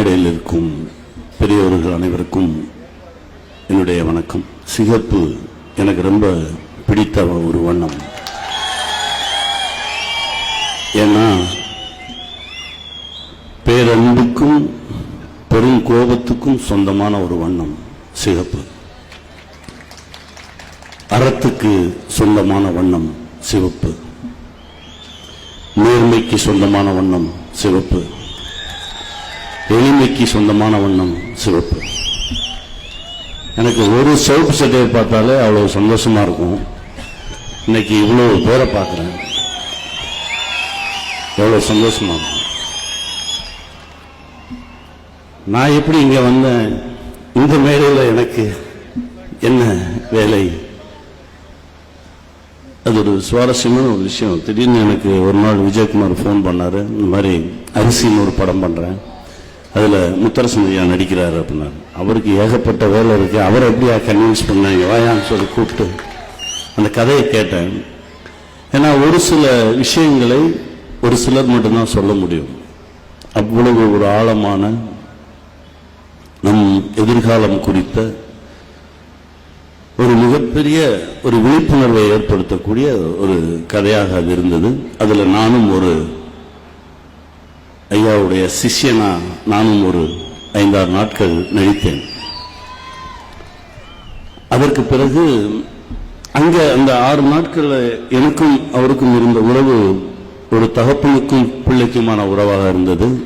மேடையில் இருக்கும் பெரியவர்கள் அனைவருக்கும் என்னுடைய வணக்கம். சிகப்பு எனக்கு ரொம்ப பிடித்த ஒரு வண்ணம். ஏன்னா பேரன்புக்கும் பெரும் கோபத்துக்கும் சொந்தமான ஒரு வண்ணம் சிகப்பு. அறத்துக்கு சொந்தமான வண்ணம் சிவப்பு. நேர்மைக்கு சொந்தமான வண்ணம் சிவப்பு. எளிமைக்கு சொந்தமான வண்ணம் சிவப்பு. எனக்கு ஒரு சிவப்பு சட்டையை பார்த்தாலே அவ்வளோ சந்தோஷமா இருக்கும். இன்னைக்கு இவ்வளோ பேரை பார்க்குறேன். எவ்வளோ சந்தோஷமா இருக்கும். நான் எப்படி இங்கே வந்தேன்? இந்த மேடையில் எனக்கு என்ன வேலை? அது ஒரு சுவாரஸ்யமான ஒரு விஷயம். திடீர்னு எனக்கு ஒரு நாள் விஜயகுமார் ஃபோன் பண்ணார். இந்த மாதிரி அரிசின்னு ஒரு படம் பண்ணுறேன் அதில் முத்தரசன் ஐயா நடிக்கிறாரு அப்படின்னாரு. அவருக்கு ஏகப்பட்ட வேலை இருக்கு. அவரை எப்படியா கன்வின்ஸ் பண்ணாங்க? வாயான்னு சொல்லி கூப்பிட்டு அந்த கதையை கேட்டேன். ஏன்னா ஒரு சில விஷயங்களை ஒரு சிலர் மட்டும்தான் சொல்ல முடியும். அவ்வளவு ஒரு ஆழமான நம் எதிர்காலம் குறித்த ஒரு மிகப்பெரிய ஒரு விழிப்புணர்வை ஏற்படுத்தக்கூடிய ஒரு கதையாக அது இருந்தது. அதில் நானும் ஒரு ஐயாவுடைய சிஷ்யனா நானும் ஒரு ஐந்தாறு நாட்கள் நடித்தேன். அதற்கு பிறகு அங்க அந்த ஆறு நாட்கள் எனக்கும் அவருக்கும் இருந்த உறவு ஒரு தகப்பனுக்கும் பிள்ளைக்குமான உறவாக இருந்தது.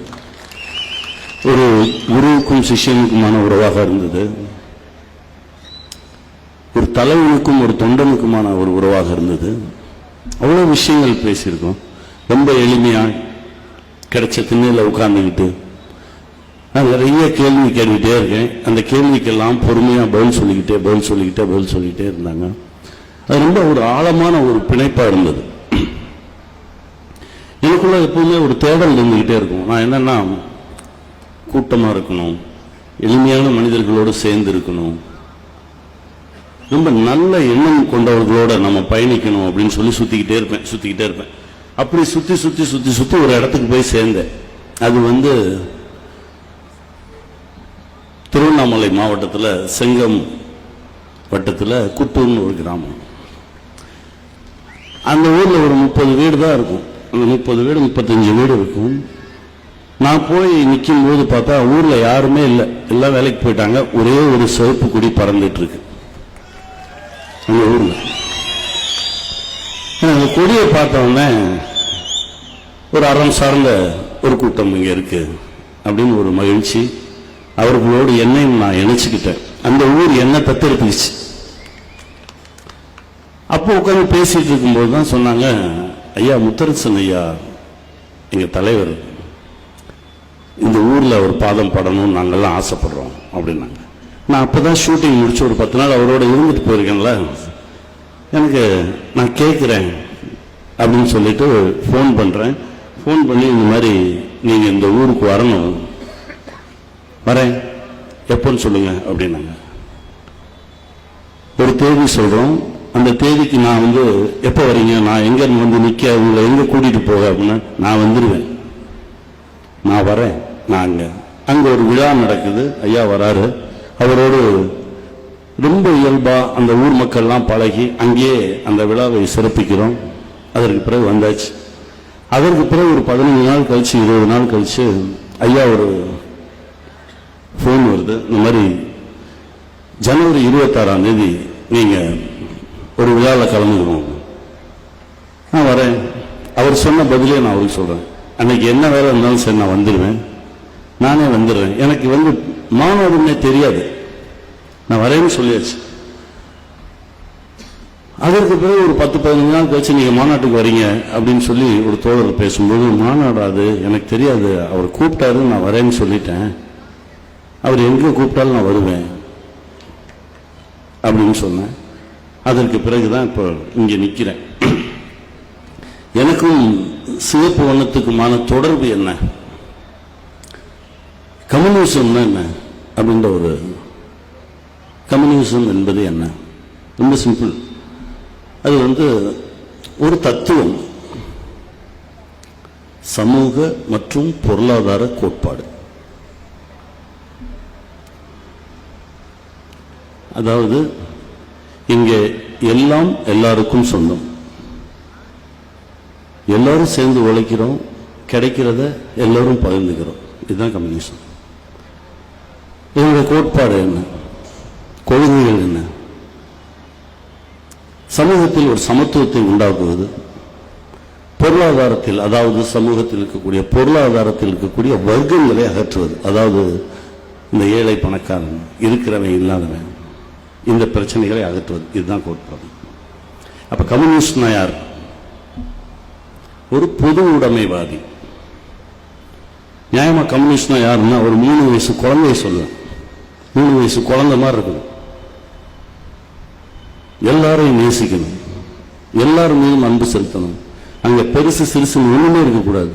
ஒரு குருவுக்கும் சிஷ்யனுக்குமான உறவாக இருந்தது. ஒரு தலைவனுக்கும் ஒரு தொண்டனுக்குமான ஒரு உறவாக இருந்தது. அவ்வளவு விஷயங்கள் பேசியிருக்கோம். ரொம்ப எளிமையாக கிடைச்ச திண்ணையில் உட்கார்ந்துக்கிட்டு நான் நிறைய கேள்வி கேட்டுக்கிட்டே இருக்கேன். அந்த கேள்விக்கெல்லாம் பொறுமையாக பதில் சொல்லிக்கிட்டே பதில் சொல்லிக்கிட்டே பதில் சொல்லிக்கிட்டே இருந்தாங்க. அது ரொம்ப ஒரு ஆழமான ஒரு பிணைப்பாக இருந்தது. எனக்குள்ள எப்பவுமே ஒரு தேடல் இருந்துக்கிட்டே இருக்கும். நான் என்னென்னா கூட்டமாக இருக்கணும் எளிமையான மனிதர்களோடு சேர்ந்து இருக்கணும் ரொம்ப நல்ல எண்ணம் கொண்டவர்களோட நம்ம பயணிக்கணும் அப்படின்னு சொல்லி சுற்றிக்கிட்டே இருப்பேன் சுற்றிக்கிட்டே இருப்பேன். அப்படி சுத்தி சுத்தி சுத்தி சுத்தி ஒரு இடத்துக்கு போய் சேர்ந்தேன். அது வந்து திருவண்ணாமலை மாவட்டத்தில் செங்கம் வட்டத்தில் குட்டூர்னு ஒரு கிராமம். அந்த ஊரில் ஒரு முப்பது வீடு தான் இருக்கும். அந்த முப்பது வீடு முப்பத்தஞ்சு வீடு இருக்கும். நான் போய் நிற்கும் போது பார்த்தா ஊரில் யாருமே இல்லை. எல்லாம் வேலைக்கு போயிட்டாங்க. ஒரே ஒரு சிவப்பு குடி பறந்துட்டு இருக்கு. அந்த ஊரில். கொடியை பார்த்தவுனே ஒரு அறம் சார்ந்த ஒரு கூட்டம் இங்கே இருக்கு அப்படின்னு ஒரு மகிழ்ச்சி. அவர்களோடு என்னையும் நான் இணைச்சுக்கிட்டேன். அந்த ஊர் என்ன தத்தெடுத்துச்சு அப்போ உட்காந்து பேசிட்டு இருக்கும்போது தான் சொன்னாங்க ஐயா முத்தரசன் ஐயா எங்கள் தலைவர் இந்த ஊரில் ஒரு பாதம் படணும்னு நாங்கள்லாம் ஆசைப்படுறோம் அப்படின்னாங்க. நான் அப்போ தான் ஷூட்டிங் முடிச்சு ஒரு பத்து நாள் அவரோட இருந்துட்டு போயிருக்கேன்ல. எனக்கு நான் கேட்குறேன் அப்படின்னு சொல்லிட்டு ஃபோன் பண்ணுறேன் ஃபோன் பண்ணி இந்த மாதிரி நீங்கள் இந்த ஊருக்கு வரணும். வரேன். எப்போன்னு சொல்லுங்கள் அப்படின்னாங்க. ஒரு தேதி சொல்கிறோம் அந்த தேதிக்கு நான் வந்து எப்போ வரீங்க? நான் எங்கே வந்து நிற்க உங்களை எங்கே கூட்டிகிட்டு போக அப்படின்னா நான் வந்துடுவேன் நான் வரேன். நான் அங்கே. அங்கே ஒரு விழா நடக்குது. ஐயா வராரு. அவரோடு ரொம்ப இயல்பாக அந்த ஊர் மக்கள்லாம் பழகி அங்கேயே அந்த விழாவை சிறப்பிக்கிறோம். அதற்கு பிறகு வந்தாச்சு. அதற்கு பிறகு ஒரு பதினஞ்சு நாள் கழிச்சு இருபது நாள் கழிச்சு ஐயா ஒரு ஃபோன் வருது. இந்த மாதிரி ஜனவரி இருபத்தாறாம் தேதி நீங்க ஒரு விழாவில் கலந்துக்கணும் நான் வரேன். அவர் சொன்ன பதிலே நான் அவருக்கு சொல்றேன். அன்னைக்கு என்ன வேலை இருந்தாலும் சரி நான் வந்துடுவேன் நானே வந்துடுறேன். எனக்கு வந்து மாணவர்னே தெரியாது. நான் வரேன்னு சொல்லியாச்சு. அதற்கு பிறகு ஒரு பத்து பதினஞ்சு நாள் கழிச்சு நீங்க மாநாட்டுக்கு வரீங்க அப்படின்னு சொல்லி ஒரு தோழர் பேசும்போது மாநாடு அது? எனக்கு தெரியாது. அவர் கூப்பிட்டாரு நான் வரேன்னு சொல்லிட்டேன். அவர் எங்க கூப்பிட்டாலும் நான் வருவேன். அப்படின்னு சொன்னேன். அதற்கு பிறகுதான் இப்போ இங்க நிக்கிறேன். எனக்கும் சிவப்பு வண்ணத்துக்குமான தொடர்பு என்ன? கம்யூனிசம்னா என்ன? அப்படின்ற ஒரு கம்யூனிசம் என்பது என்ன? ரொம்ப சிம்பிள். அது வந்து ஒரு தத்துவம். சமூக மற்றும் பொருளாதார கோட்பாடு. அதாவது இங்கே எல்லாம் எல்லாருக்கும் சொந்தம். எல்லாரும் சேர்ந்து உழைக்கிறோம் கிடைக்கிறத எல்லோரும் பகிர்ந்துக்கிறோம். இதுதான் கம்யூனிசம். இதனுடைய கோட்பாடு என்ன? கொள்கைகள் என்ன? சமூகத்தில் ஒரு சமத்துவத்தை உண்டாக்குவது பொருளாதாரத்தில் அதாவது சமூகத்தில் இருக்கக்கூடிய பொருளாதாரத்தில் இருக்கக்கூடிய வர்க்கங்களை அகற்றுவது. அதாவது இந்த ஏழை பணக்காரன் இருக்கிறவன் இல்லாதவன் இந்த பிரச்சனைகளை அகற்றுவது. இதுதான் கோட்பாடு அப்ப கம்யூனிஸ்ட்னா யார் ஒரு பொது உடைமைவாதி. நியாயமா கம்யூனிஸ்ட்னா யாருன்னா ஒரு மூணு வயசு குழந்தைய சொல்லுவேன் மூணு வயசு குழந்தை மாதிரி இருக்குது. எல்லாரையும் நேசிக்கணும். எல்லாரும் மீதும் அன்பு செலுத்தணும். அங்க பெருசு சிறுசு ஒன்றுமே இருக்கக்கூடாது.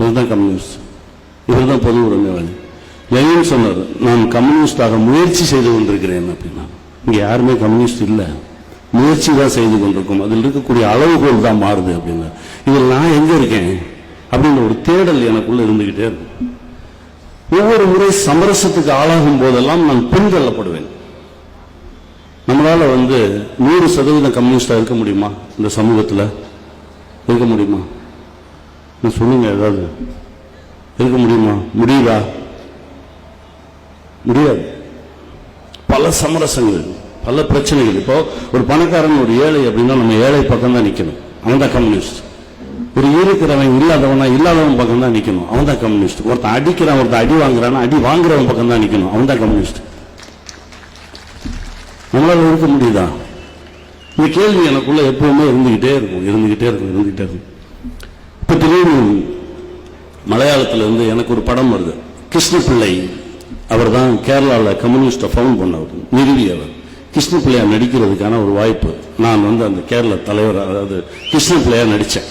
இதுதான் கம்யூனிஸ்ட். இவர்தான் பொது உடைமைவாதி லெனின் சொன்னார் நான் கம்யூனிஸ்டாக முயற்சி செய்து கொண்டிருக்கிறேன் அப்படின்னா இங்க யாருமே கம்யூனிஸ்ட் இல்லை. முயற்சி தான் செய்து கொண்டிருக்கோம். அதில் இருக்கக்கூடிய அளவுகோல் தான் மாறுது அப்படின்னா இதில் நான் எங்க இருக்கேன்? அப்படின்ற ஒரு தேடல் எனக்குள்ள இருந்துகிட்டே இருக்கும். ஒவ்வொரு முறை சமரசத்துக்கு ஆளாகும் போதெல்லாம் நான் பின்தள்ளப்படுவேன். நம்மளால் வந்து நூறு சதவீதம் கம்யூனிஸ்டாக இருக்க முடியுமா? இந்த சமூகத்தில் இருக்க முடியுமா? நான் சொல்லுங்க ஏதாவது இருக்க முடியுமா? முடியுதா? முடியாது. பல சமரசங்கள் பல பிரச்சனைகள். இப்போ ஒரு பணக்காரன் ஒரு ஏழை அப்படின்னா நம்ம ஏழை பக்கம் தான் நிற்கணும் அவன் தான் கம்யூனிஸ்ட். ஒரு இருக்கிறவன் இல்லாதவனா இல்லாதவன் பக்கம் தான் நிற்கணும் அவன் தான் கம்யூனிஸ்ட். ஒருத்தன் அடிக்கிறான் ஒருத்தன் அடி வாங்குறான் அடி வாங்குறவன் பக்கம் தான் நிற்கணும் அவன் தான் கம்யூனிஸ்ட். நம்மளால் இருக்க முடியுதா? இந்த கேள்வி எனக்குள்ள எப்பவுமே இருந்துகிட்டே இருக்கும் இருந்துகிட்டே இருக்கும் இருந்துகிட்டே இருக்கும். இப்போ திடீர்னு மலையாளத்தில் இருந்து எனக்கு ஒரு படம் வருது. கிருஷ்ண பிள்ளை அவர் தான் கேரளாவில் கம்யூனிஸ்டை ஃபவுண்ட் பண்ணவர் நிறுவியவர் கிருஷ்ண பிள்ளையா நடிக்கிறதுக்கான ஒரு வாய்ப்பு. நான் வந்து அந்த கேரள தலைவர் அதாவது கிருஷ்ண பிள்ளையா நடித்தேன்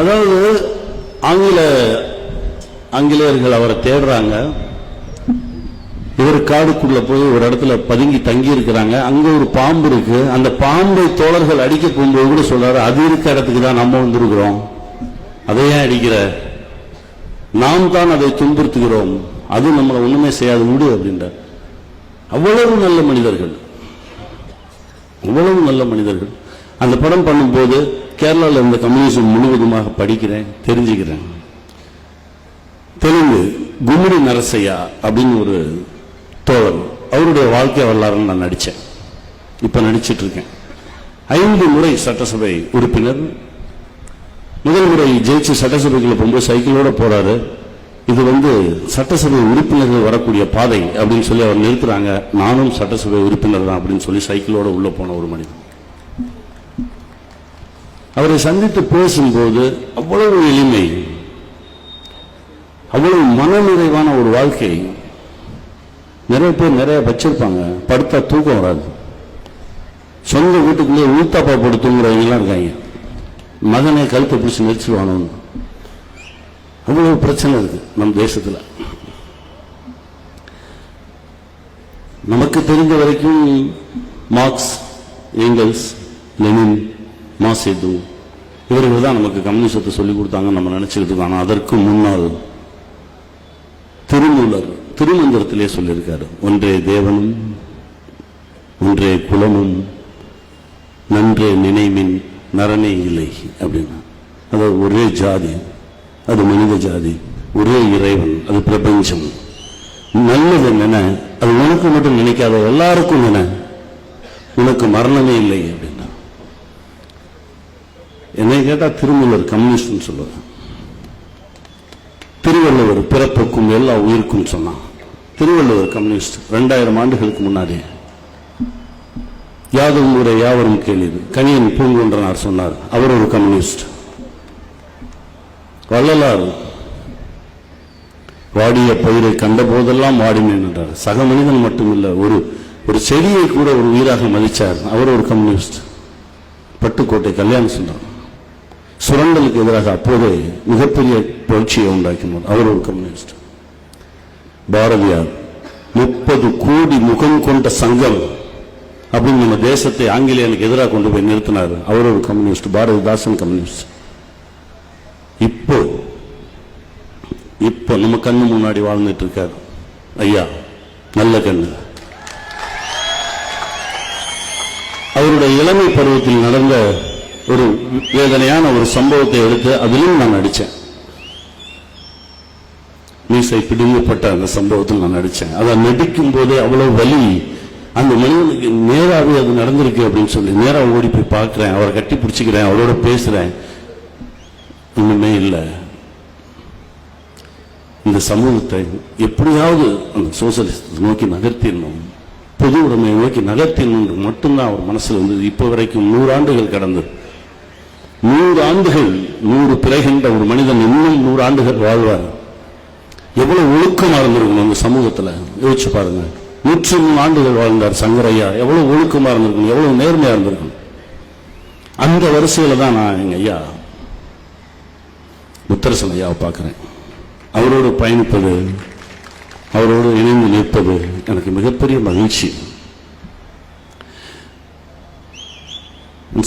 அதாவது ஆங்கில ஆங்கிலேயர்கள் அவரை தேடுறாங்க. இவர் காடுக்குள்ள போய் ஒரு இடத்துல பதுங்கி தங்கி இருக்கிறாங்க அங்க ஒரு பாம்பு இருக்கு. அந்த பாம்பை தோழர்கள் அடிக்க போகும்போது கூட சொல்றாரு அது இருக்க இடத்துக்கு தான் நம்ம வந்திருக்கிறோம். அதை ஏன் அடிக்கிற? நாம் தான் அதை துன்புறுத்துகிறோம். அது நம்மளை ஒண்ணுமே செய்யாது. விடு அப்படின்றார். அவ்வளவு நல்ல மனிதர்கள். அவ்வளவு நல்ல மனிதர்கள். அந்த படம் பண்ணும்போது கேரளாவில் இருந்த கம்யூனிசம் முழுவதுமாக படிக்கிறேன் தெரிஞ்சுக்கிறேன். தெலுங்கு கும்மிடி நரசையா அப்படின்னு ஒரு தோழர் அவருடைய வாழ்க்கை வரலாறுன்னு நான் நடித்தேன் இப்போ நடிச்சிட்டு இருக்கேன் ஐந்து முறை சட்டசபை உறுப்பினர். முதல் முறை ஜெயிச்சு சட்டசபைக்குள்ள போகும்போது சைக்கிளோட போறாரு. இது வந்து சட்டசபை உறுப்பினர்கள் வரக்கூடிய பாதை அப்படின்னு சொல்லி அவர் நிறுத்துறாங்க. நானும் சட்டசபை உறுப்பினர் தான் அப்படின்னு சொல்லி சைக்கிளோட உள்ள போன ஒரு மனிதன். அவரை சந்தித்து பேசும்போது அவ்வளவு எளிமை அவ்வளவு மனநிறைவான ஒரு வாழ்க்கை நிறைய பேர் நிறைய வச்சிருப்பாங்க. படுத்தா தூக்கம் வராது. சொந்த வீட்டுக்குள்ளேயே ஊத்தாப்பா போட்டு தூங்குறவங்கலாம் இருக்காங்க. மகனை கழுத்தை பிடிச்சி நெரிச்சிடுவானு அவ்வளவு பிரச்சனை இருக்கு நம் தேசத்துல. நமக்கு தெரிந்த வரைக்கும் மார்க்ஸ் ஏங்கல்ஸ் லெனின் மாசேது இவர்கள் தான் நமக்கு கம்யூனிசத்தை சொல்லி கொடுத்தாங்க நம்ம நினைச்சுக்கிட்டு இருக்கோம். ஆனால் அதற்கு முன்னால் திருமந்திரத்திலே சொல்லியிருக்காரு. ஒன்றே தேவனும் ஒன்றே குலமும் நன்றே நினைவின் நரனே இல்லை அப்படின்னா. அதாவது ஒரே ஜாதி அது மனித ஜாதி ஒரே இறைவன் அது பிரபஞ்சம். நல்லது என்னென்ன? அது உனக்கு மட்டும் நினைக்காத எல்லாருக்கும் என்ன? உனக்கு மரணமே இல்லை அப்படின்னா. என்னை கேட்டால் திருமூலர் கம்யூனிஸ்ட்னு சொல்லுவேன் திருவள்ளுவர் பிறப்புக்கும் எல்லா உயிருக்கும் சொன்னான். திருவள்ளுவர் கம்யூனிஸ்ட் ரெண்டாயிரம் ஆண்டுகளுக்கு முன்னாடி. யாதும் ஊரை யாவரும் கேள்வி கணியன் பூங்குன்றனார் சொன்னார் அவர் ஒரு கம்யூனிஸ்ட். வள்ளலார் வாடிய பயிரை கண்ட போதெல்லாம் வாடினேன் என்றார். சக மனிதன் மட்டுமில்லை ஒரு ஒரு செடியை கூட ஒரு உயிராக மதித்தார் அவர் ஒரு கம்யூனிஸ்ட். பட்டுக்கோட்டை கல்யாண சுந்தரம் சுரண்டலுக்கு எதிராக அப்போதே மிகப்பெரிய புரட்சியை உண்டாக்கினார். அவர் ஒரு கம்யூனிஸ்ட். பாரதியார் முப்பது கோடி முகம் கொண்ட சங்கம் அப்படின்னு நம்ம தேசத்தை ஆங்கிலேயனுக்கு எதிராக கொண்டு போய் நிறுத்தினார். அவர் ஒரு கம்யூனிஸ்ட் பாரதிதாசன் கம்யூனிஸ்ட். இப்போ இப்போ நம்ம கண்ணு முன்னாடி வாழ்ந்துட்டு இருக்கார். ஐயா நல்ல கண்ணு. அவருடைய இளமை பருவத்தில் நடந்த ஒரு வேதனையான ஒரு சம்பவத்தை எடுத்து அதிலும் நான் நடித்தேன் மீசை பிடுங்கப்பட்ட அந்த சம்பவத்தில் நான் நடிச்சேன் அதை நடிக்கும் போதே அவ்வளவு வலி. அந்த மனிதனுக்கு நேராவே அது நடந்திருக்கு அப்படின்னு சொல்லி நேரா ஓடி போய் பார்க்கிறேன். அவரை கட்டி பிடிச்சிக்கிறேன். அவரோட பேசுறேன். ஒன்றுமே இல்லை. இந்த சமூகத்தை எப்படியாவது அந்த சோசலிஸ்ட் நோக்கி நகர்த்திடணும். பொது உடைமையை நோக்கி நகர்த்திடணும் மட்டும்தான் அவர் மனசுல இருந்தது. இப்போ வரைக்கும் நூறு ஆண்டுகள் கடந்தது நூறு ஆண்டுகள் நூறு பிறகின்ற ஒரு மனிதன் இன்னும் நூறு ஆண்டுகள் வாழ்வார். எவ்வளவு ஒழுக்கமா இருந்திருக்கணும் அந்த சமூகத்துல? யோசிச்சு பாருங்க. நூற்றி மூணு ஆண்டுகள் வாழ்ந்தார் சங்கரையா. எவ்வளவு ஒழுக்கமா இருந்திருக்கணும் எவ்வளவு நேர்மையா இருந்திருக்கணும் அந்த வரிசையில தான் நான் எங்க ஐயா முத்தரசன் ஐயாவை பார்க்குறேன். அவரோடு பயணிப்பது அவரோடு இணைந்து நிற்பது எனக்கு மிகப்பெரிய மகிழ்ச்சி.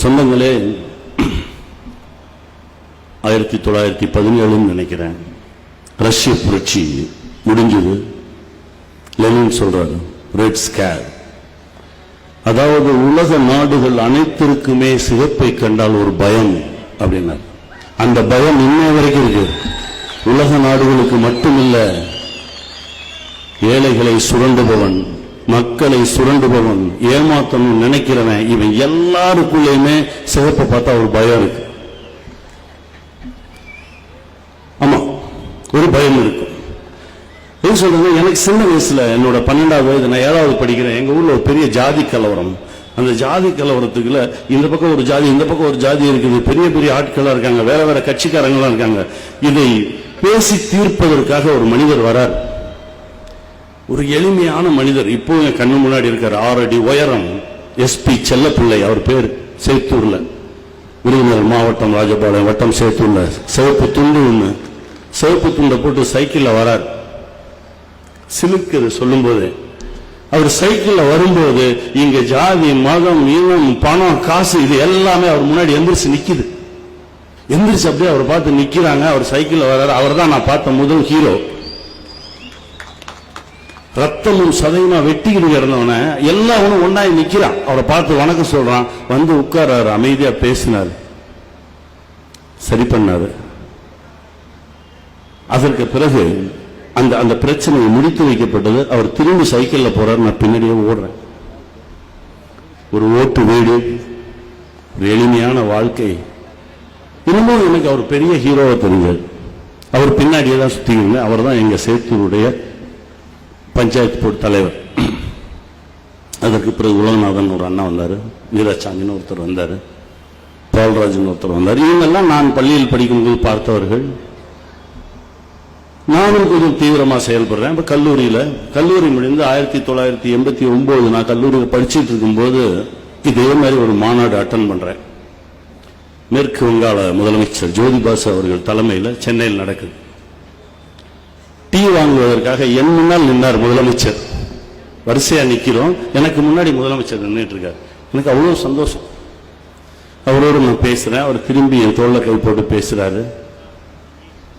சொந்தங்களே ஆயிரத்தி தொள்ளாயிரத்தி பதினேழுன்னு நினைக்கிறேன். ரஷ்ய புரட்சி முடிஞ்சது. லெனின் சொல்றாரு ரெட் ஸ்கேர் அதாவது உலக நாடுகள் அனைத்திற்குமே சிகப்பை கண்டால் ஒரு பயம் அப்படின்னார். அந்த பயம் இன்னை வரைக்கும் இருக்கு. உலக நாடுகளுக்கு மட்டுமில்ல ஏழைகளை சுரண்டுபவன் மக்களை சுரண்டுபவன் ஏமாத்தணும் நினைக்கிறவன் இவன் எல்லாருக்குள்ளேயுமே சிகப்பை பார்த்தா ஒரு பயம் இருக்கு. ஒரு பயம் இருக்கும். என்ன சொல்றது எனக்கு சின்ன வயசுல என்னோட பன்னெண்டாவது வயது நான் ஏழாவது படிக்கிறேன். எங்க ஊர்ல ஒரு பெரிய ஜாதி கலவரம். அந்த ஜாதி கலவரத்துக்குள்ள இந்த பக்கம் ஒரு ஜாதி இந்த பக்கம் ஒரு ஜாதி இருக்குது. பெரிய பெரிய ஆட்களா இருக்காங்க வேற வேற கட்சிக்காரங்களா இருக்காங்க. இதை பேசி தீர்ப்பதற்காக ஒரு மனிதர் வரார். ஒரு எளிமையான மனிதர். இப்போ என் கண்ணு முன்னாடி இருக்கார் ஆறு அடி உயரம் எஸ்பி செல்லப்பிள்ளை அவர் பேர் சேத்தூர்ல. விருதுநகர் மாவட்டம் ராஜபாளையம் வட்டம் சேத்தூர்ல. சிவப்பு துண்டு ஒன்று சிவப்பு துண்டை போட்டு சைக்கிளில் வரார். சிலுக்குது சொல்லும்போது. அவர் சைக்கிளில் வரும்போது இங்க ஜாதி மதம் இனம் பணம் காசு இது எல்லாமே அவர் முன்னாடி எந்திரிச்சு நிக்குது. எந்திரிச்சு அப்படியே அவர் பார்த்து நிக்கிறாங்க. அவர் சைக்கிளில் வர்றாரு அவர் தான் நான் பார்த்த முதல் ஹீரோ. ரத்தமும் சதையுமா வெட்டிக்கிட்டு கிடந்தவன ஒன்றும் ஒன்னாய் நிக்கிறான். அவரை பார்த்து வணக்கம் சொல்றான். வந்து உட்கார்றாரு. அமைதியா பேசினார். சரி பண்ணாரு. அதற்கு பிறகு அந்த அந்த பிரச்சனை முடித்து வைக்கப்பட்டது. அவர் திரும்பி சைக்கிளில் போறார். நான் பின்னாடியே ஓடுறேன். ஒரு ஓட்டு வீடு ஒரு எளிமையான வாழ்க்கை. இன்னமும் எனக்கு அவர் பெரிய ஹீரோவை தெரிஞ்சது அவர் பின்னாடியே தான் சுத்தி அவர் தான் எங்கள் சேத்தூருடைய பஞ்சாயத்து போர்டு தலைவர். அதற்கு பிறகு உலகநாதன் ஒரு அண்ணா வந்தார். வீராசாமின்னு ஒருத்தர் வந்தார். பால்ராஜன் ஒருத்தர் வந்தார். இவங்கெல்லாம் நான் பள்ளியில் படிக்கும்போது பார்த்தவர்கள். நானும் கொஞ்சம் தீவிரமா செயல்படுறேன். இப்போ கல்லூரியில கல்லூரி முடிந்து ஆயிரத்தி தொள்ளாயிரத்தி எண்பத்தி ஒம்பது நான் கல்லூரியில் படிச்சுட்டு இருக்கும்போது இதே மாதிரி ஒரு மாநாடு அட்டன் பண்றேன். மேற்கு வங்காள முதலமைச்சர் ஜோதிபாசு அவர்கள் தலைமையில் சென்னையில் நடக்குது. டீ வாங்குவதற்காக என் முன்னால் நின்றார் முதலமைச்சர். வரிசையா நிக்கிறோம். எனக்கு முன்னாடி முதலமைச்சர் நின்றுட்டு இருக்கார். எனக்கு அவ்வளோ சந்தோஷம். அவரோடு நான் பேசுகிறேன் அவர் திரும்பி என் தோளில் கை போட்டு பேசுறாரு.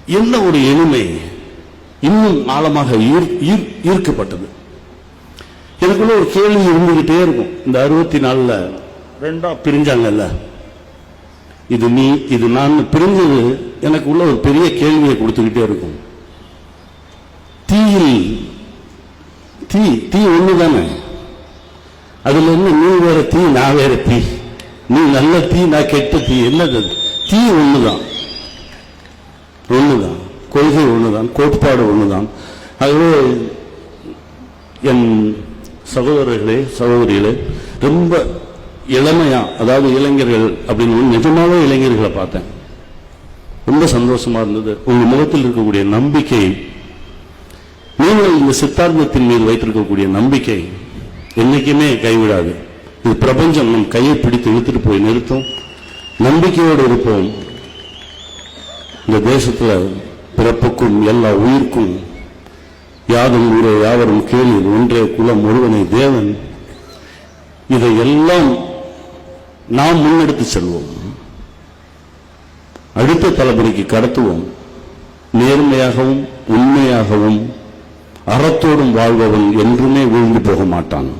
என்ன ஒரு எளிமை. இன்னும் ஆழமாக ஈர்- ஈர்க்கப்பட்டது. எனக்குள்ள ஒரு கேள்வி இருந்துகிட்டே இருக்கும். இந்த அறுபத்தி நாலுல ரெண்டா பிரிஞ்சாங்கல்ல? இது நீ இது நான் பிரிஞ்சது எனக்கு உள்ள ஒரு பெரிய கேள்வியை கொடுத்துக்கிட்டே இருக்கும். தீயில் தீ தீ ஒண்ணுதானே அதுல இருந்து நீ வேற தீ நான் வேற தீ. நீ நல்ல தீ நான் கெட்ட தீ. என்னது தீ ஒண்ணுதான். ஒண்ணுதான். கொள்கை ஒண்ணுதான் கோட்பாடு ஒண்ணுதான். ஆகவே என் சகோதரர்களே சகோதரிகளே ரொம்ப இளமையா அதாவது இளைஞர்கள் அப்படின்னு நிஜமாவே இளைஞர்களை பார்த்தேன். ரொம்ப சந்தோஷமா இருந்தது. உங்க முகத்தில் இருக்கக்கூடிய நம்பிக்கை நீங்கள் இந்த சித்தாந்தத்தின் மீது வைத்திருக்கக்கூடிய நம்பிக்கை என்னைக்குமே கைவிடாது. இது பிரபஞ்சம் நம் கையை பிடித்து இழுத்துட்டு போய் நிறுத்தும். நம்பிக்கையோடு இருப்போம். இந்த தேசத்துல பிறப்புக்கும் எல்லா உயிர்க்கும் யாதும் ஊரே யாவரும் கேள்வி ஒன்றே குலம் ஒருவனை தேவன். இதை எல்லாம் நாம் முன்னெடுத்து செல்வோம். அடுத்த தலைமுறைக்கு கடத்துவோம். நேர்மையாகவும் உண்மையாகவும் அறத்தோடும் வாழ்பவன் என்றுமே விழுந்து போக மாட்டான்.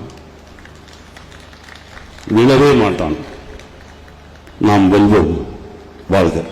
விழவே மாட்டான். நாம் வெல்வோம். வாழ்க.